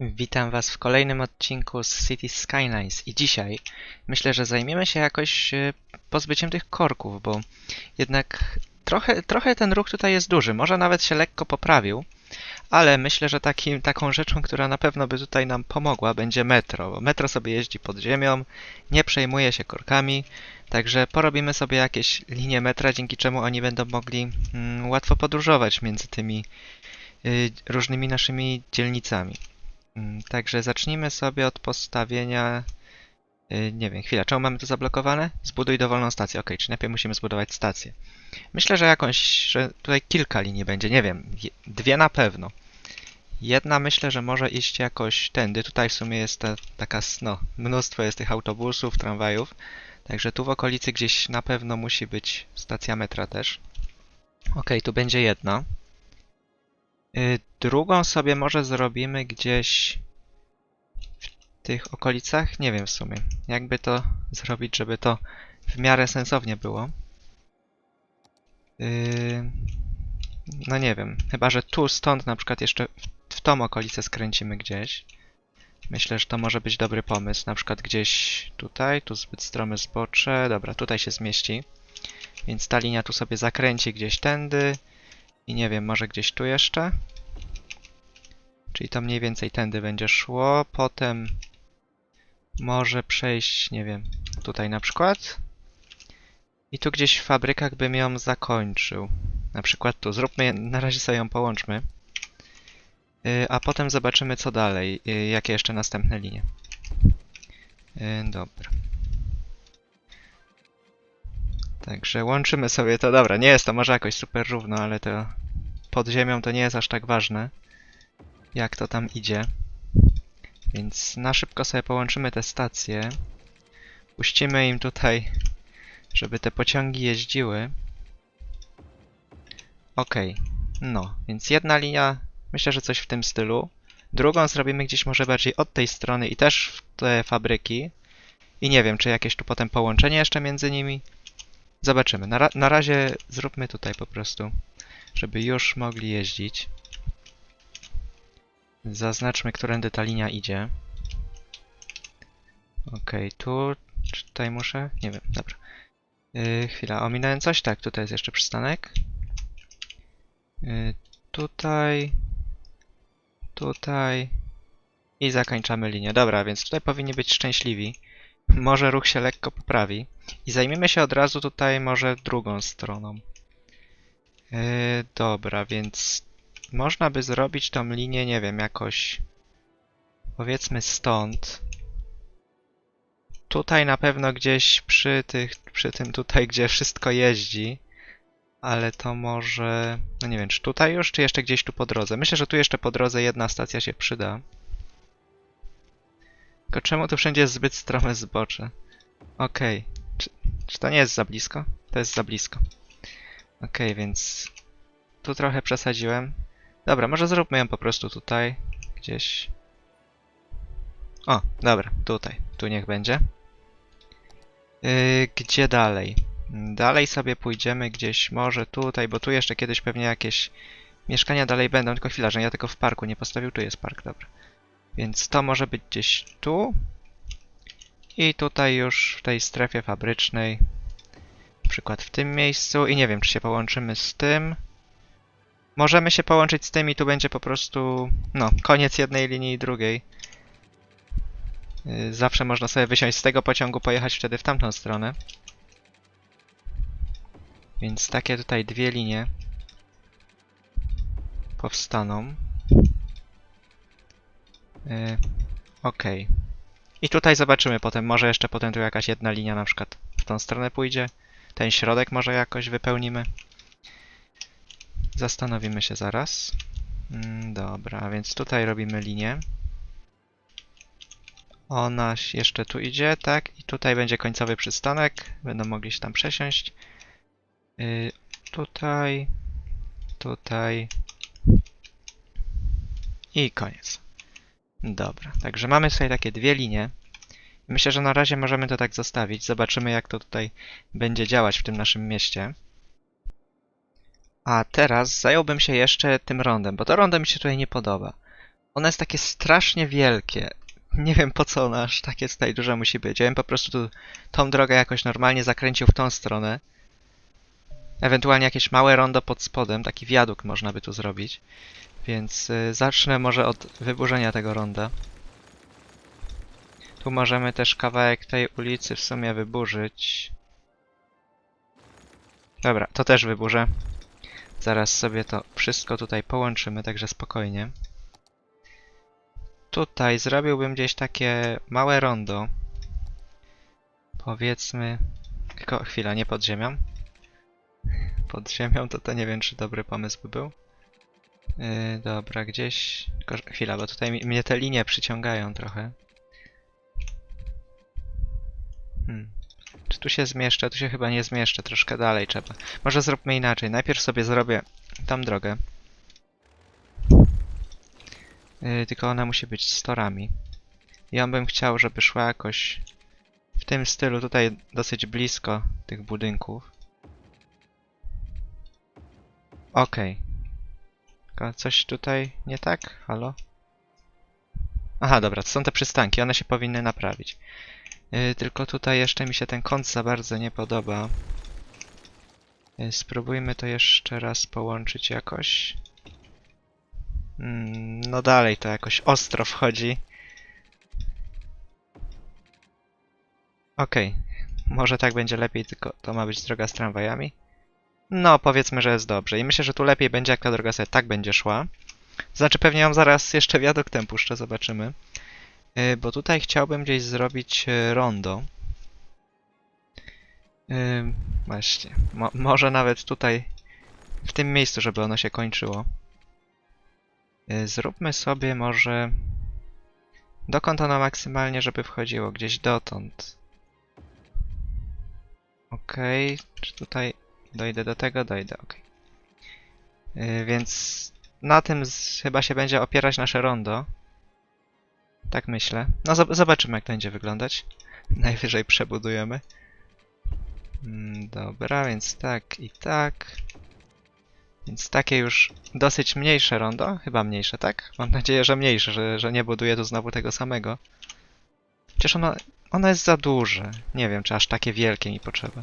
Witam Was w kolejnym odcinku z City Skylines i dzisiaj myślę, że zajmiemy się jakoś e, pozbyciem tych korków, bo jednak trochę, trochę ten ruch tutaj jest duży, może nawet się lekko poprawił, ale myślę, że taką rzeczą, która na pewno by tutaj nam pomogła, będzie metro, bo metro sobie jeździ pod ziemią, nie przejmuje się korkami, także porobimy sobie jakieś linie metra, dzięki czemu oni będą mogli mm, łatwo podróżować między tymi y, różnymi naszymi dzielnicami. Mm, Także zacznijmy sobie od postawienia. y, Nie wiem, chwila, czemu mamy to zablokowane? Zbuduj dowolną stację. Ok, czy najpierw musimy zbudować stację? Myślę, że jakąś, że tutaj kilka linii będzie, nie wiem, dwie na pewno. Jedna myślę, że może iść jakoś tędy. Tutaj w sumie jest ta, taka, no, mnóstwo jest tych autobusów, tramwajów. Także tu w okolicy gdzieś na pewno musi być stacja metra też. Ok, tu będzie jedna. Y, Drugą sobie może zrobimy gdzieś w tych okolicach. Nie wiem w sumie, jakby to zrobić, żeby to w miarę sensownie było. Yy, No nie wiem, chyba że tu stąd na przykład jeszcze w tą okolicę skręcimy gdzieś. Myślę, że to może być dobry pomysł. Na przykład gdzieś tutaj, tu zbyt strome zbocze. Dobra, tutaj się zmieści. Więc ta linia tu sobie zakręci gdzieś tędy. I nie wiem, może gdzieś tu jeszcze? Czyli to mniej więcej tędy będzie szło. Potem może przejść, nie wiem, tutaj na przykład. I tu gdzieś w fabrykach bym ją zakończył. Na przykład tu. Zróbmy, na razie sobie ją połączmy. Yy, A potem zobaczymy co dalej. Yy, Jakie jeszcze następne linie. Yy, Dobra. Także łączymy sobie to. Dobra, nie jest to może jakoś super równo, ale to pod ziemią to nie jest aż tak ważne, jak to tam idzie. Więc na szybko sobie połączymy te stacje. Puścimy im tutaj, żeby te pociągi jeździły. Okej, no, więc jedna linia, myślę, że coś w tym stylu. Drugą zrobimy gdzieś może bardziej od tej strony i też w te fabryki. I nie wiem, czy jakieś tu potem połączenie jeszcze między nimi. Zobaczymy. Na, ra na razie zróbmy tutaj po prostu, żeby już mogli jeździć. Zaznaczmy, którędy ta linia idzie. Okej, tu... Czy tutaj muszę? Nie wiem, dobra. Yy, chwila, ominąłem coś? Tak, tutaj jest jeszcze przystanek. Yy, tutaj... Tutaj... I zakończamy linię. Dobra, więc tutaj powinni być szczęśliwi. Może ruch się lekko poprawi. I zajmiemy się od razu tutaj może drugą stroną. Yy, dobra, więc można by zrobić tą linię, nie wiem, jakoś powiedzmy stąd. Tutaj na pewno gdzieś przy tych, przy tym tutaj, gdzie wszystko jeździ. Ale to może, no nie wiem, czy tutaj już, czy jeszcze gdzieś tu po drodze. Myślę, że tu jeszcze po drodze jedna stacja się przyda. Tylko czemu tu wszędzie jest zbyt strome zbocze? Okej. Czy, czy to nie jest za blisko? To jest za blisko. Okej, więc tu trochę przesadziłem. Dobra, może zróbmy ją po prostu tutaj. Gdzieś. O, dobra, tutaj. Tu niech będzie. Yy, gdzie dalej? Dalej sobie pójdziemy gdzieś, może tutaj, bo tu jeszcze kiedyś pewnie jakieś mieszkania dalej będą. Tylko chwila, że ja tylko w parku nie postawił. Tu jest park, dobra. Więc to może być gdzieś tu. I tutaj już w tej strefie fabrycznej. Na przykład w tym miejscu. I nie wiem, czy się połączymy z tym. Możemy się połączyć z tym i tu będzie po prostu, no, koniec jednej linii i drugiej. Yy, Zawsze można sobie wysiąść z tego pociągu, pojechać wtedy w tamtą stronę. Więc takie tutaj dwie linie powstaną. Yy, Okej. I tutaj zobaczymy potem, może jeszcze potem tu jakaś jedna linia na przykład w tą stronę pójdzie. Ten środek może jakoś wypełnimy. Zastanowimy się zaraz. Mm, dobra, więc tutaj robimy linię. Ona jeszcze tu idzie, tak? I tutaj będzie końcowy przystanek. Będą mogli się tam przesiąść. Yy, tutaj, tutaj i koniec. Dobra, także mamy tutaj takie dwie linie. Myślę, że na razie możemy to tak zostawić. Zobaczymy, jak to tutaj będzie działać w tym naszym mieście. A teraz zająłbym się jeszcze tym rondem, bo to rondo mi się tutaj nie podoba. ono jest takie strasznie wielkie. Nie wiem po co ono aż takie tutaj duże musi być. Ja bym po prostu tu tą drogę jakoś normalnie zakręcił w tą stronę. Ewentualnie jakieś małe rondo pod spodem, taki wiadukt można by tu zrobić. Więc y, zacznę może od wyburzenia tego ronda. Tu możemy też kawałek tej ulicy w sumie wyburzyć. Dobra, to też wyburzę. Zaraz sobie to wszystko tutaj połączymy, także spokojnie. Tutaj zrobiłbym gdzieś takie małe rondo. Powiedzmy... Tylko chwila, nie pod ziemią. Pod ziemią to to nie wiem, czy dobry pomysł by był. Yy, dobra, gdzieś... Tylko chwila, bo tutaj mnie te linie przyciągają trochę. Hmm. Tu się zmieszczę? Tu się chyba nie zmieszczę, troszkę dalej trzeba. Może zróbmy inaczej. Najpierw sobie zrobię tą drogę. Yy, tylko ona musi być z torami. Ja bym chciał, żeby szła jakoś w tym stylu, tutaj dosyć blisko tych budynków. Okej. Tylko Coś tutaj nie tak? Halo? Aha, dobra, to są te przystanki, one się powinny naprawić. Yy, tylko tutaj jeszcze mi się ten kąt za bardzo nie podoba. Yy, spróbujmy to jeszcze raz połączyć jakoś. Mm, no dalej to jakoś ostro wchodzi. Okej, może tak będzie lepiej, tylko to ma być droga z tramwajami. No, powiedzmy, że jest dobrze. I myślę, że tu lepiej będzie, jak ta droga sobie tak będzie szła. Znaczy, pewnie ją zaraz jeszcze wiaduktem puszczę, zobaczymy. Yy, bo tutaj chciałbym gdzieś zrobić yy, rondo. Yy, właśnie. Mo może nawet tutaj, w tym miejscu, żeby ono się kończyło. Zróbmy sobie może... Dokąd ono maksymalnie, żeby wchodziło? Gdzieś dotąd. Okej, czy tutaj dojdę do tego? Dojdę, okej. Yy, więc na tym chyba się będzie opierać nasze rondo. Tak myślę. No zob- zobaczymy jak to będzie wyglądać. Najwyżej przebudujemy. Mm, dobra, więc tak i tak. Więc takie już dosyć mniejsze rondo. Chyba mniejsze, tak? Mam nadzieję, że mniejsze, że, że nie buduję tu znowu tego samego. Chociaż ono, ono jest za duże. Nie wiem, czy aż takie wielkie mi potrzeba.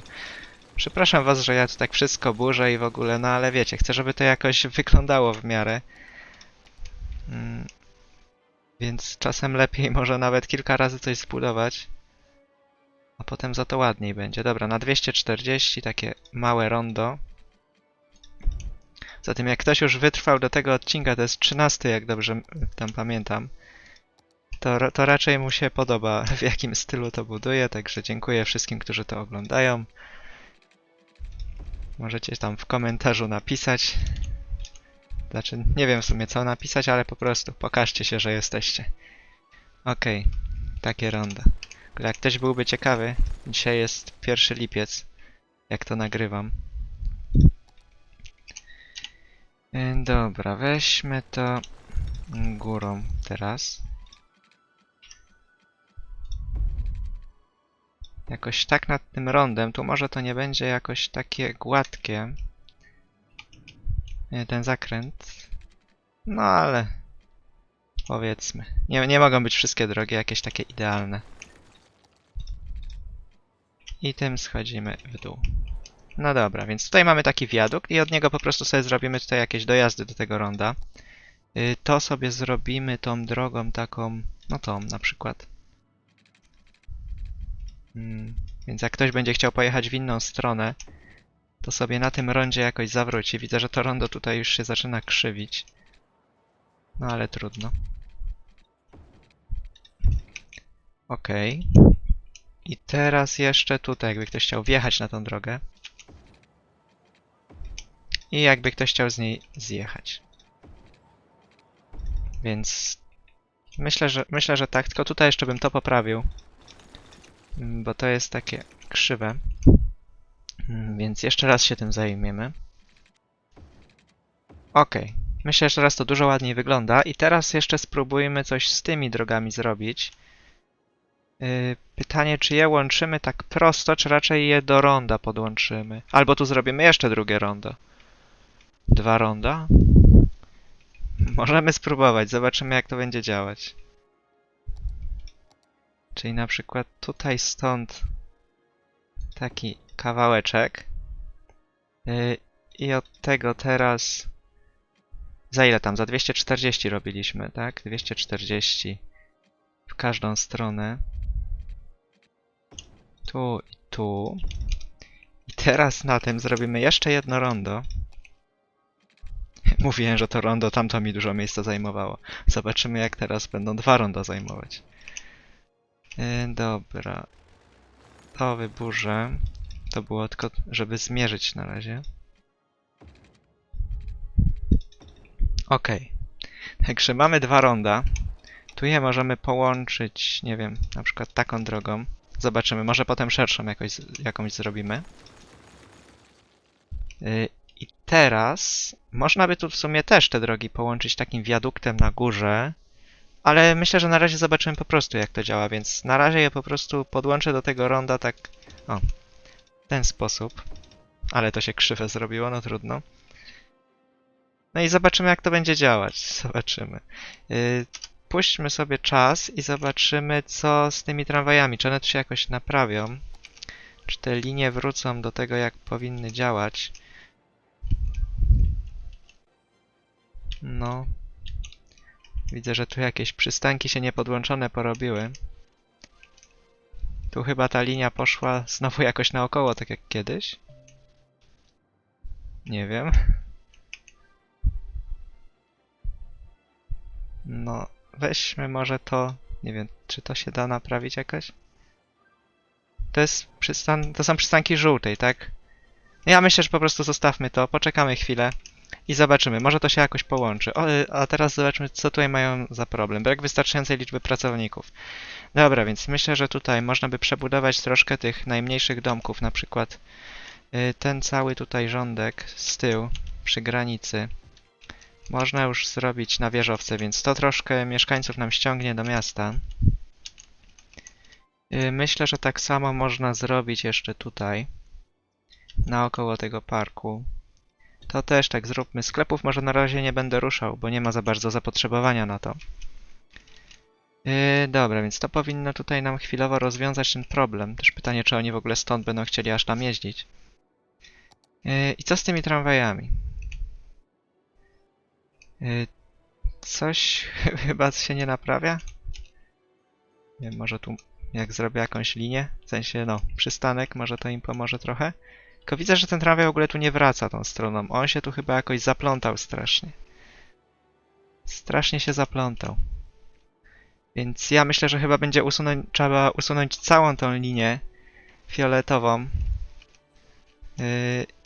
Przepraszam was, że ja tu tak wszystko burzę i w ogóle, no ale wiecie, chcę, żeby to jakoś wyglądało w miarę. Więc czasem lepiej może nawet kilka razy coś zbudować. A potem za to ładniej będzie. Dobra, na 240 takie małe rondo. Zatem jak ktoś już wytrwał do tego odcinka, to jest 13, jak dobrze tam pamiętam, to, to raczej mu się podoba, w jakim stylu to buduje, także dziękuję wszystkim, którzy to oglądają. Możecie tam w komentarzu napisać. Znaczy, nie wiem w sumie co napisać, ale po prostu pokażcie się, że jesteście. Okej, takie ronda. Jak ktoś byłby ciekawy, dzisiaj jest 1 lipiec, jak to nagrywam. E, Dobra, weźmy to górą teraz. Jakoś tak nad tym rondem, tu może to nie będzie jakoś takie gładkie. Nie, ten zakręt. No ale powiedzmy. Nie, nie mogą być wszystkie drogi jakieś takie idealne. I tym schodzimy w dół. No dobra, więc tutaj mamy taki wiadukt i od niego po prostu sobie zrobimy tutaj jakieś dojazdy do tego ronda. Y, To sobie zrobimy tą drogą taką, no tą na przykład. Mm, Więc jak ktoś będzie chciał pojechać w inną stronę, to sobie na tym rondzie jakoś zawróci. Widzę, że to rondo tutaj już się zaczyna krzywić. No ale trudno. Okej. I teraz jeszcze tutaj, jakby ktoś chciał wjechać na tą drogę. I jakby ktoś chciał z niej zjechać. Więc myślę, że myślę, że tak, tylko tutaj jeszcze bym to poprawił. Mm, Bo to jest takie krzywe. Mm, Więc jeszcze raz się tym zajmiemy. Ok. Myślę, że teraz to dużo ładniej wygląda. I teraz jeszcze spróbujmy coś z tymi drogami zrobić. Yy, Pytanie, czy je łączymy tak prosto, czy raczej je do ronda podłączymy? Albo tu zrobimy jeszcze drugie rondo. Dwa ronda? Możemy spróbować, zobaczymy jak to będzie działać. Czyli na przykład tutaj stąd taki kawałeczek. Yy, I od tego teraz. Za ile tam? Za 240 robiliśmy, tak? 240 w każdą stronę. Tu i tu. I teraz na tym zrobimy jeszcze jedno rondo. Mówiłem, że to rondo tamto mi dużo miejsca zajmowało. Zobaczymy jak teraz będą dwa ronda zajmować. Yy, dobra. To wyburzę. To było tylko, żeby zmierzyć na razie. Ok. Także mamy dwa ronda. Tu je możemy połączyć, nie wiem, na przykład taką drogą. Zobaczymy, może potem szerszą jakoś, jakąś zrobimy. Yy, I teraz można by tu w sumie też te drogi połączyć takim wiaduktem na górze. Ale myślę, że na razie zobaczymy po prostu jak to działa, więc na razie je po prostu podłączę do tego ronda tak... O, w ten sposób. Ale to się krzywe zrobiło, no trudno. No i zobaczymy jak to będzie działać. Zobaczymy. Yy, puśćmy sobie czas i zobaczymy co z tymi tramwajami. Czy one tu się jakoś naprawią? Czy te linie wrócą do tego jak powinny działać? No. Widzę, że tu jakieś przystanki się niepodłączone porobiły. Tu chyba ta linia poszła znowu jakoś naokoło, tak jak kiedyś. Nie wiem. No, weźmy może to. Nie wiem, czy to się da naprawić jakoś? To jest przystan... To są przystanki żółtej, tak? Ja myślę, że po prostu zostawmy to, poczekamy chwilę i zobaczymy. Może to się jakoś połączy. O, y, a teraz zobaczmy, co tutaj mają za problem. Brak wystarczającej liczby pracowników. Dobra, więc myślę, że tutaj można by przebudować troszkę tych najmniejszych domków, na przykład y, ten cały tutaj rządek z tyłu, przy granicy. Można już zrobić na wieżowce, więc to troszkę mieszkańców nam ściągnie do miasta. Y, Myślę, że tak samo można zrobić jeszcze tutaj, naokoło tego parku. To też tak zróbmy. Sklepów może na razie nie będę ruszał, bo nie ma za bardzo zapotrzebowania na to. Yy, dobra, więc to powinno tutaj nam chwilowo rozwiązać ten problem. Też pytanie, czy oni w ogóle stąd będą chcieli aż tam jeździć. Yy, I co z tymi tramwajami? Yy, coś chyba się nie naprawia? Nie wiem, może tu jak zrobię jakąś linię, w sensie no, przystanek, może to im pomoże trochę. Tylko widzę, że ten tramwaj w ogóle tu nie wraca tą stroną. On się tu chyba jakoś zaplątał strasznie. Strasznie się zaplątał. Więc ja myślę, że chyba będzie usunąć, trzeba usunąć całą tą linię fioletową yy,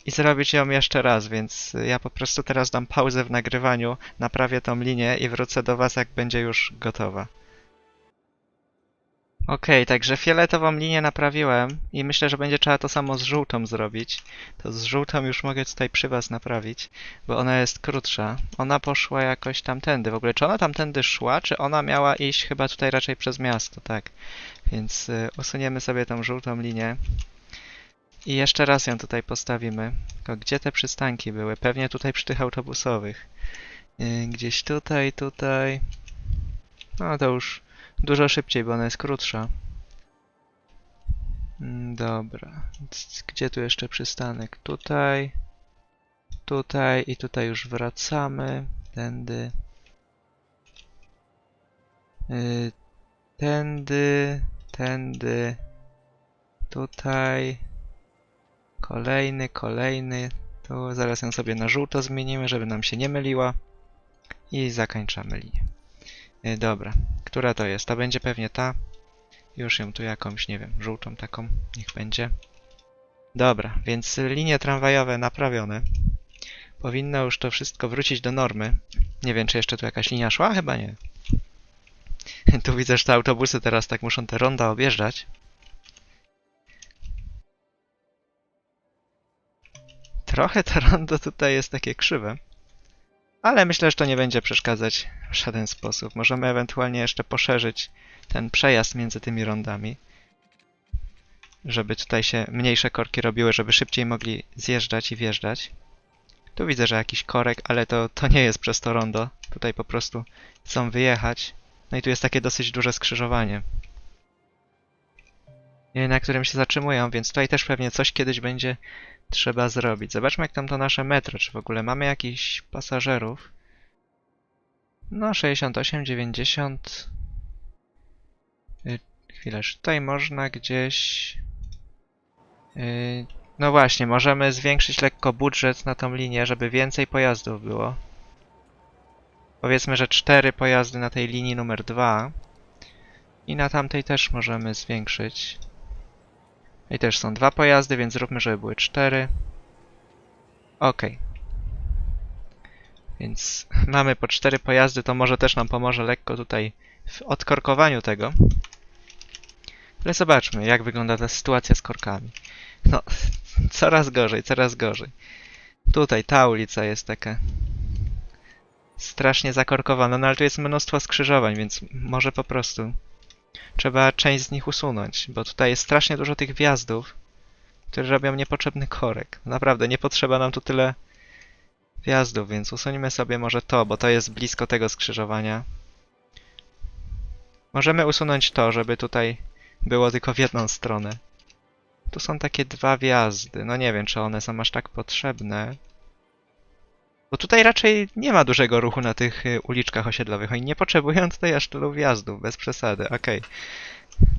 i zrobić ją jeszcze raz, więc ja po prostu teraz dam pauzę w nagrywaniu, naprawię tą linię i wrócę do Was, jak będzie już gotowa. Okej, także fioletową linię naprawiłem i myślę, że będzie trzeba to samo z żółtą zrobić. To z żółtą już mogę tutaj przy was naprawić, bo ona jest krótsza. Ona poszła jakoś tamtędy. W ogóle czy ona tamtędy szła, czy ona miała iść chyba tutaj raczej przez miasto, tak. Więc y, usuniemy sobie tą żółtą linię. I jeszcze raz ją tutaj postawimy. Tylko gdzie te przystanki były? Pewnie tutaj przy tych autobusowych. Y, gdzieś tutaj, tutaj. No to już Dużo szybciej, bo ona jest krótsza. Mm, Dobra. Gdzie tu jeszcze przystanek? Tutaj. Tutaj i tutaj już wracamy. Tędy. Yy, Tędy. Tędy. Tutaj. Kolejny, kolejny. Tu zaraz ją sobie na żółto zmienimy, żeby nam się nie myliła. I zakończamy linię. Yy, Dobra, która to jest? To będzie pewnie ta. Już ją tu jakąś, nie wiem, żółtą taką, niech będzie. Dobra, więc linie tramwajowe naprawione. Powinno już to wszystko wrócić do normy. Nie wiem, czy jeszcze tu jakaś linia szła? Chyba nie. Tu widzę, że te autobusy teraz tak muszą te ronda objeżdżać. Trochę to rondo tutaj jest takie krzywe. Ale myślę, że to nie będzie przeszkadzać w żaden sposób. Możemy ewentualnie jeszcze poszerzyć ten przejazd między tymi rondami. Żeby tutaj się mniejsze korki robiły, żeby szybciej mogli zjeżdżać i wjeżdżać. Tu widzę, że jakiś korek, ale to, to nie jest przez to rondo. Tutaj po prostu chcą wyjechać. No i tu jest takie dosyć duże skrzyżowanie. Nie, Na którym się zatrzymują, więc tutaj też pewnie coś kiedyś będzie trzeba zrobić. Zobaczmy jak tam to nasze metro, czy w ogóle mamy jakichś pasażerów. No 68, 90. Y, Chwilę, tutaj można gdzieś... Y, No właśnie, możemy zwiększyć lekko budżet na tą linię, żeby więcej pojazdów było. Powiedzmy, że cztery pojazdy na tej linii numer 2. I na tamtej też możemy zwiększyć. I też są dwa pojazdy, więc zróbmy, żeby były cztery. Ok. Więc mamy po cztery pojazdy, to może też nam pomoże lekko tutaj w odkorkowaniu tego. Ale zobaczmy, jak wygląda ta sytuacja z korkami. No, coraz gorzej, coraz gorzej. Tutaj ta ulica jest taka strasznie zakorkowana, no ale tu jest mnóstwo skrzyżowań, więc może po prostu trzeba część z nich usunąć, bo tutaj jest strasznie dużo tych wjazdów, które robią niepotrzebny korek. Naprawdę, nie potrzeba nam tu tyle wjazdów, więc usuńmy sobie może to, bo to jest blisko tego skrzyżowania. Możemy usunąć to, żeby tutaj było tylko w jedną stronę. Tu są takie dwa wjazdy. No nie wiem, czy one są aż tak potrzebne. Bo tutaj raczej nie ma dużego ruchu na tych y, uliczkach osiedlowych. Oni nie potrzebują tutaj aż tylu wjazdów, bez przesady. Okej.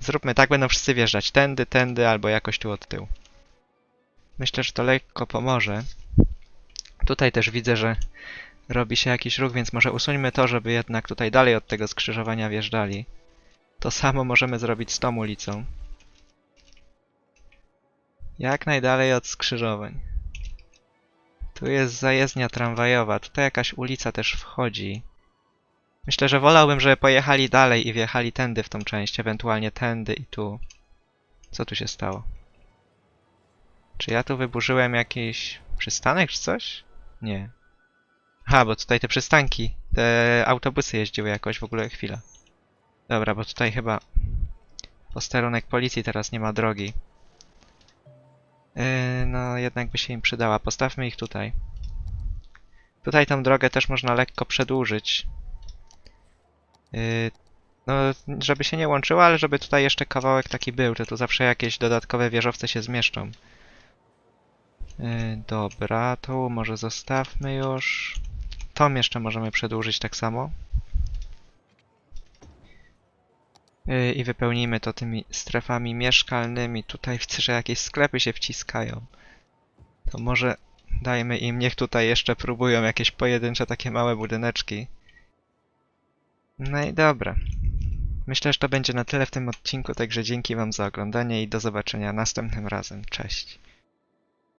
Zróbmy tak, będą wszyscy wjeżdżać tędy, tędy, albo jakoś tu od tyłu. Myślę, że to lekko pomoże. Tutaj też widzę, że robi się jakiś ruch, więc może usuńmy to, żeby jednak tutaj dalej od tego skrzyżowania wjeżdżali. To samo możemy zrobić z tą ulicą. Jak najdalej od skrzyżowań. Tu jest zajezdnia tramwajowa, tutaj jakaś ulica też wchodzi. Myślę, że wolałbym, żeby pojechali dalej i wjechali tędy w tą część, ewentualnie tędy i tu. Co tu się stało? Czy ja tu wyburzyłem jakiś przystanek czy coś? Nie. Aha, bo tutaj te przystanki, te autobusy jeździły jakoś w ogóle chwilę. Dobra, bo tutaj chyba posterunek policji teraz nie ma drogi. Yy, no, jednak by się im przydała. Postawmy ich tutaj. Tutaj tą drogę też można lekko przedłużyć. Yy, no, żeby się nie łączyła, ale żeby tutaj jeszcze kawałek taki był, to tu zawsze jakieś dodatkowe wieżowce się zmieszczą. Yy, dobra, tu może zostawmy już. Tom jeszcze możemy przedłużyć tak samo. I wypełnijmy to tymi strefami mieszkalnymi. Tutaj widzę, że jakieś sklepy się wciskają. To może dajmy im, niech tutaj jeszcze próbują jakieś pojedyncze takie małe budyneczki. No i dobra. Myślę, że to będzie na tyle w tym odcinku, także dzięki Wam za oglądanie i do zobaczenia następnym razem. Cześć.